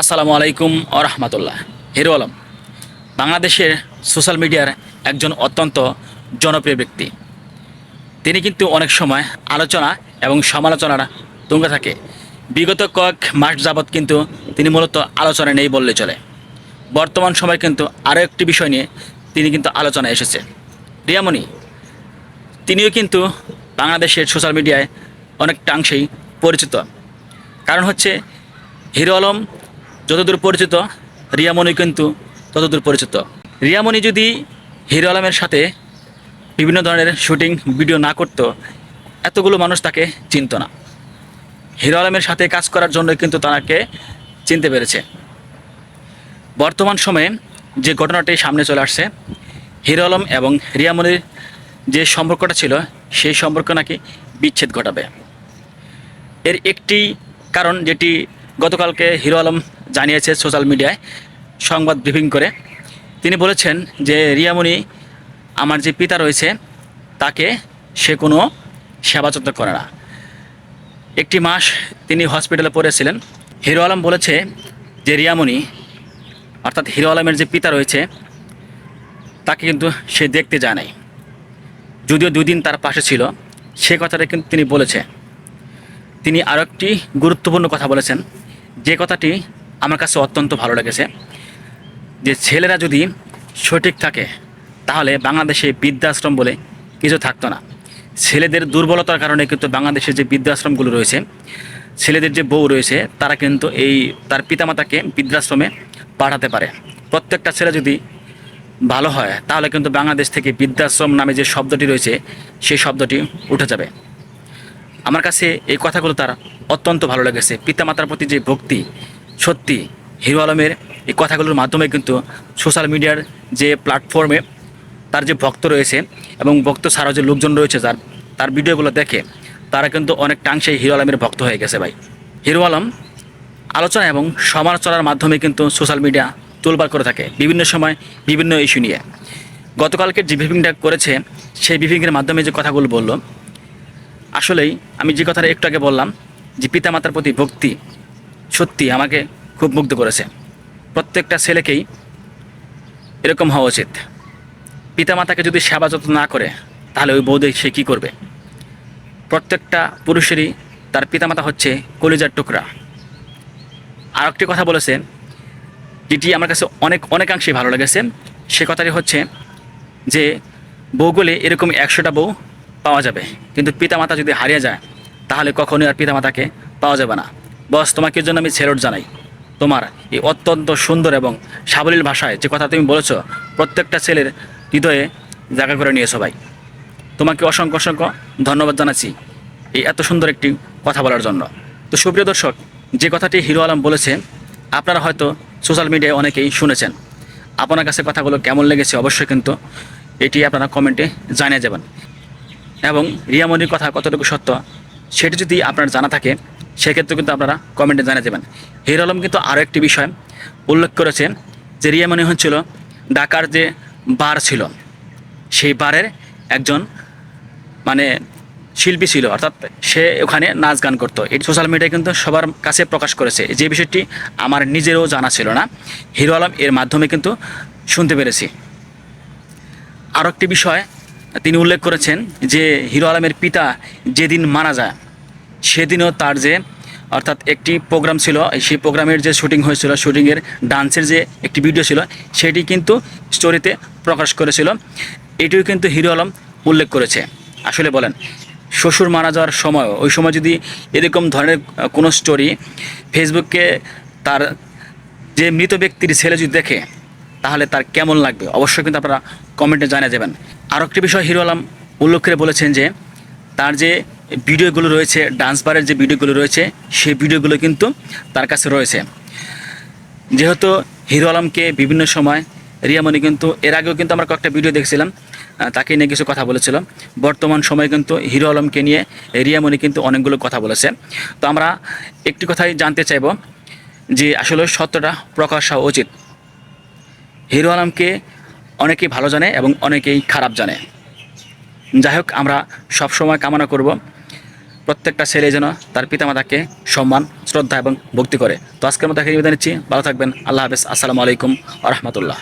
আসসালামু আলাইকুম ও রহমতুল্লাহ। হিরো আলম, বাংলাদেশের সোশ্যাল মিডিয়ার একজন অত্যন্ত জনপ্রিয় ব্যক্তি। তিনি কিন্তু অনেক সময় আলোচনা এবং সমালোচনার তুঙ্গে থাকে। বিগত কয়েক মাস যাবৎ কিন্তু তিনি মূলত আলোচনায় নেই বললে চলে। বর্তমান সময় কিন্তু আরও একটি বিষয় নিয়ে তিনি কিন্তু আলোচনায় এসেছে। রিয়ামণি, তিনিও কিন্তু বাংলাদেশের সোশ্যাল মিডিয়ায় অনেকটাংশেই পরিচিত। কারণ হচ্ছে হিরো আলম যতদূর পরিচিত, রিয়ামণি কিন্তু ততদূর পরিচিত। রিয়ামণি যদি হিরো আলমের সাথে বিভিন্ন ধরনের শুটিং ভিডিও না করতো, এতগুলো মানুষ তাকে চিনত না। হিরো আলমের সাথে কাজ করার জন্য কিন্তু তাকে চিনতে পেরেছে। বর্তমান সময়ে যে ঘটনাটি সামনে চলে আসছে, হিরো আলম এবং রিয়ামণির যে সম্পর্কটা ছিল, সেই সম্পর্ক নাকি বিচ্ছেদ ঘটাবে। এর একটি কারণ যেটি গতকালকে হিরো আলম জানিয়েছে সোশ্যাল মিডিয়ায় সংবাদ ব্রিফিং করে। তিনি বলেছেন যে রিয়ামণি আমার যে পিতা রয়েছে, তাকে সে কোনো সেবা যত্ন করে না। একটি মাস তিনি হসপিটালে পড়েছিলেন। হিরো আলম বলেছে যে রিয়ামণি, অর্থাৎ হিরো আলমের যে পিতা রয়েছে, তাকে কিন্তু সে দেখতে যায় নাই। যদিও দুদিন তার পাশে ছিল, সে কথাটা কিন্তু তিনি বলেছে। তিনি আরও একটি গুরুত্বপূর্ণ কথা বলেছেন। যে কথাটি আমার কাছে অত্যন্ত ভালো লেগেছে, যে ছেলেরা যদি সঠিক থাকে, তাহলে বাংলাদেশে বৃদ্ধাশ্রম বলে কিছু থাকতো না। ছেলেদের দুর্বলতার কারণে কিন্তু বাংলাদেশের যে বৃদ্ধাশ্রমগুলো রয়েছে, ছেলেদের যে বউ রয়েছে, তারা কিন্তু এই তার পিতামাতাকে বৃদ্ধাশ্রমে পাঠাতে পারে। প্রত্যেকটা ছেলে যদি ভালো হয়, তাহলে কিন্তু বাংলাদেশ থেকে বৃদ্ধাশ্রম নামে যে শব্দটি রয়েছে, সেই শব্দটি উঠে যাবে। আমার কাছে এই কথাগুলো তার অত্যন্ত ভালো লেগেছে। পিতামাতার প্রতি যে ভক্তি, সত্যি হিরো আলমের এই কথাগুলোর মাধ্যমে কিন্তু সোশ্যাল মিডিয়ার যে প্ল্যাটফর্মে তার যে ভক্ত রয়েছে এবং ভক্ত ছাড়াও যে লোকজন রয়েছে যার তার ভিডিওগুলো দেখে তারা কিন্তু অনেক অনেকটাংশেই হিরো আলমের ভক্ত হয়ে গেছে ভাই। হিরো আলম আলোচনা এবং সমালোচনার মাধ্যমে কিন্তু সোশ্যাল মিডিয়া তোলবার করে থাকে বিভিন্ন সময় বিভিন্ন ইস্যু নিয়ে। গতকালকে যে ব্রিফিংটা করেছে, সেই ব্রিফিংয়ের মাধ্যমে যে কথাগুলো বলল আসলেই আমি যে কথাটা একটু আগে বললাম যে পিতামাতার প্রতি ভক্তি সত্যি আমাকে খুব মুগ্ধ করেছে। প্রত্যেকটা ছেলেকেই এরকম হওয়া উচিত। পিতামাতাকে যদি সেবা যত্ন না করে, তাহলে ওই বৌদি সে কী করবে? প্রত্যেকটা পুরুষেরই তার পিতামাতা হচ্ছে কলিজার টুকরা। আর একটি কথা বলেছেন যেটি আমার কাছে অনেক অনেকাংশেই ভালো লেগেছে, সে কথাটি হচ্ছে যে বউগুলি এরকম একশোটা বউ পাওয়া যাবে। কিন্তু পিতামাতা যদি হারিয়ে যায়, তাহলে কখনোই আর পিতামাতাকে পাওয়া যাবে না। বস, তোমাকে জন্য আমি ছেলট জানাই। তোমার এই অত্যন্ত সুন্দর এবং সাবলীল ভাষায় যে কথা তুমি বলেছ, প্রত্যেকটা ছেলের হৃদয়ে জায়গা করে নিয়েছো ভাই। তোমাকে অসংখ্য অসংখ্য ধন্যবাদ জানাচ্ছি এই এত সুন্দর একটি কথা বলার জন্য। তো সুপ্রিয় দর্শক, যে কথাটি হিরো আলম বলেছে, আপনারা হয়তো সোশ্যাল মিডিয়ায় অনেকেই শুনেছেন। আপনার কাছে কথাগুলো কেমন লেগেছে অবশ্যই কিন্তু এটি আপনারা কমেন্টে জানিয়ে যাবেন। এবং রিয়ামণির কথা কতটুকু সত্য, সেটি যদি আপনার জানা থাকে, সেক্ষেত্রে কিন্তু আপনারা কমেন্টে জানিয়ে দেবেন। হিরো আলম কিন্তু আরও একটি বিষয় উল্লেখ করেছেন যে রিয়ামণি হচ্ছিল ঢাকার যে বার ছিল, সেই বারের একজন মানে শিল্পী ছিল, অর্থাৎ সে ওখানে নাচ গান করতো। এই সোশ্যাল মিডিয়ায় কিন্তু সবার কাছে প্রকাশ করেছে। যে বিষয়টি আমার নিজেরও জানা ছিল না, হিরো আলম এর মাধ্যমে কিন্তু শুনতে পেরেছি। আরও একটি বিষয় তিনি উল্লেখ করেছেন যে হিরো আলমের পিতা যেদিন মারা যায়, সেদিনও তার যে, অর্থাৎ একটি প্রোগ্রাম ছিল, সেই প্রোগ্রামের যে শুটিং হয়েছিল, শুটিংয়ের ডান্সের যে একটি ভিডিও ছিল, সেটি কিন্তু স্টোরিতে প্রকাশ করেছিল। এটিও কিন্তু হিরো আলম উল্লেখ করেছে। আসলে বলেন, শ্বশুর মারা যাওয়ার সময়, ওই সময় যদি এরকম ধরনের কোনো স্টোরি ফেসবুকে তার যে মৃত ব্যক্তির ছেলে যদি দেখে তাহলে তার কেমন লাগবে? অবশ্যই কিন্তু আপনারা কমেন্টে জানিয়ে দেবেন। আরও একটি বিষয় হিরো আলম উল্লেখ করে বলেছেন যে, তার যে ভিডিওগুলো রয়েছে ডান্স বারের যে ভিডিওগুলো রয়েছে, সেই ভিডিওগুলো কিন্তু তার কাছে রয়েছে। যেহেতু হিরো আলমকে বিভিন্ন সময় রিয়ামণি কিন্তু, এর আগেও কিন্তু আমরা কয়েকটা ভিডিও দেখছিলাম তাকে নিয়ে কিছু কথা বলেছিলাম। বর্তমান সময়ে কিন্তু হিরো আলমকে নিয়ে রিয়ামণি কিন্তু অনেকগুলো কথা বলেছে। তো আমরা একটি কথাই জানতে চাইব যে, আসলে সত্যটা প্রকাশ হওয়া উচিত। হিরো আলমকে অনেকেই ভালো জানে এবং অনেকেই খারাপ জানে। যাই হোক, আমরা সবসময় কামনা করব, প্রত্যেকটা ছেলে যেন তার পিতামাতাকে সম্মান, শ্রদ্ধা এবং ভক্তি করে। তো আজকের মতো এখানে নিচ্ছি। ভালো থাকবেন। আল্লাহ হাফেজ। আসসালামু আলাইকুম আ রহমতুল্লাহ।